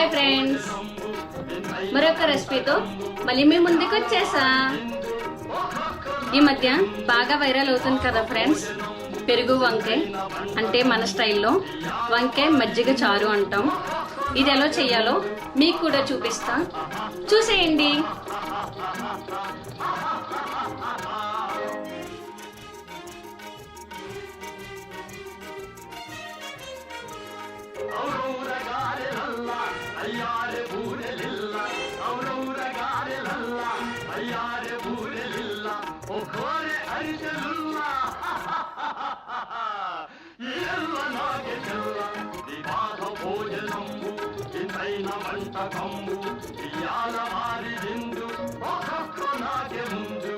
Hi friends మరొక రెసిపీతో మళ్ళీ మీ ముందుకు వచ్చేసా. ఈ మధ్య బాగా వైరల్ అవుతుంది కదా ఫ్రెండ్స్ పెరుగు వంకాయ అంటే మన స్టైల్లో వంకాయ మజ్జిగ చారు అంటాం. ఇది ఎలా చేయాలో మీకు కూడా చూపిస్తా. చూసేయండి. వంటకంబు ఇయాల మారి విందు ఒక్కొక్క నాకే ముందు.